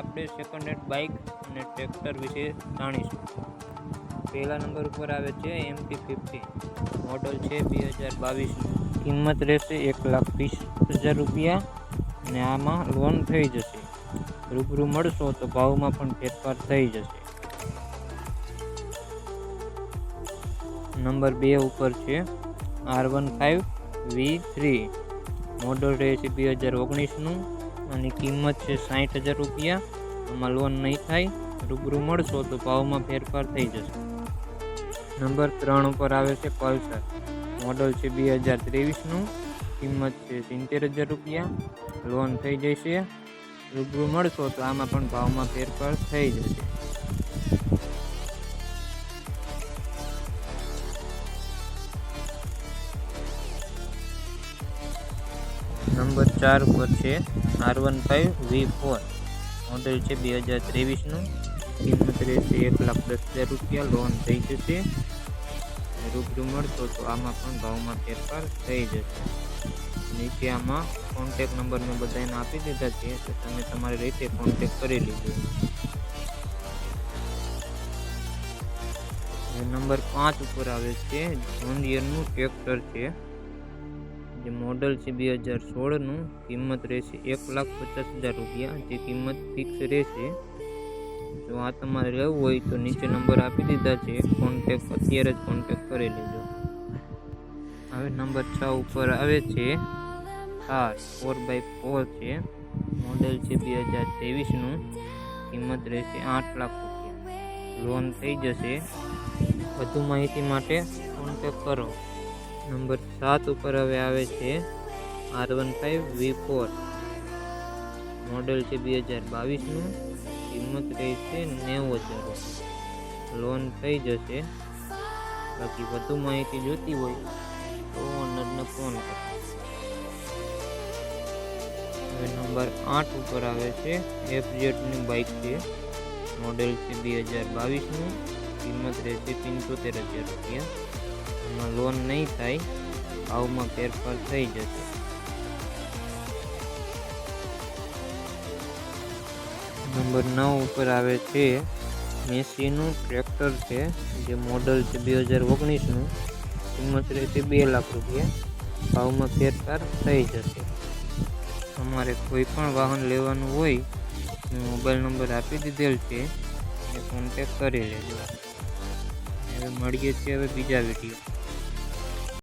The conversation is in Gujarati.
આપણે સેકન્ડ હેન્ડ બાઇક અને ટ્રેક્ટર વિશે જાણીશું. પહેલા નંબર ઉપર આવે છે એમટી ફિફ્ટી મોડલ છે બે હજાર બાવીસનું. કિંમત રહેશે એક લાખ વીસ હજાર રૂપિયા અને આમાં લોન થઈ જશે. રૂબરૂ મળશો તો ભાવમાં પણ ફેરફાર થઈ જશે. નંબર બે ઉપર છે R one five V three model રહેશે બે હજાર ઓગણીસનું. અને કિંમત છે સાઠ હજાર રૂપિયા. આમાં લોન નહીં થાય, રૂબરૂ મળશો તો ભાવમાં ફેરફાર થઈ જશે. નંબર ત્રણ ઉપર આવે છે પલ્સર. મોડલ છે બે હજાર ત્રેવીસનું. કિંમત છે સિત્તેર હજાર રૂપિયા. લોન થઈ જશે, રૂબરૂ મળશો તો આમાં પણ ભાવમાં ફેરફાર થઈ જશે. નંબર ચાર ઉપર છે R one five V four model છે બે હજાર ત્રેવીસનું કિંમત રહેશે એક લાખ દસ હજાર રૂપિયા. લોન થઈ જશે. રૂબરૂ મળશો તો આમાં પણ ભાવમાં ફેરફાર થઈ જશે. નીચે આમાં કોન્ટેક નંબર મેં બધાને આપી દીધા છે, તો તમે તમારી રીતે કોન્ટેક કરી લીધો નંબર પાંચ ઉપર આવે છે જૂન યરનું ટ્રેક્ટર છે. જે મોડલ છે બે હજાર સોળનું, કિંમત રહેશે એક લાખ પચાસ હજાર રૂપિયા. જે કિંમત ફિક્સ રહેશે, જો આ તમારે લેવું હોય તો નીચે નંબર આપી દીધા છે. કોન્ટેક અત્યારે જ કોન્ટેક કરી લેજો. હવે નંબર છ ઉપર આવે છે. થાર ફોર બાય ફોર છે. મોડલ છે બે હજાર ત્રેવીસનું. કિંમત રહેશે આઠ લાખ રૂપિયા. લોન થઈ જશે. વધુ માહિતી માટે કોન્ટેક કરો. નંબર સાત ઉપર હવે આવે છે R one five V four model છે બે હજાર બાવીસનું. કિંમત રહેશે નેવું હજાર લોન થઈ જશે. બાકી વધુ માહિતી જોતી હોય તો ઓનરને ફોન કરો. હવે નંબર આઠ ઉપર આવે છે એફ જેડની બાઇક છે. મોડેલ છે બે હજાર બાવીસનું. કિંમત રહેશે પંચોતેર હજાર રૂપિયા. એમાં લોન નહીં થાય, ભાવમાં ફેરફાર થઈ જશે. નંબર નવ ઉપર આવે છે, મેસીનું ટ્રેક્ટર છે, જે મોડલ છે બે હજાર ઓગણીસનું. કિંમત રહેશે બે લાખ રૂપિયા. ભાવમાં ફેરફાર થઈ જશે. તમારે કોઈ પણ વાહન લેવાનું હોય મોબાઈલ નંબર આપી દીધેલ છે એ કોન્ટેક કરી લેજો. હવે મળીએ છીએ હવે બીજા વીડિયો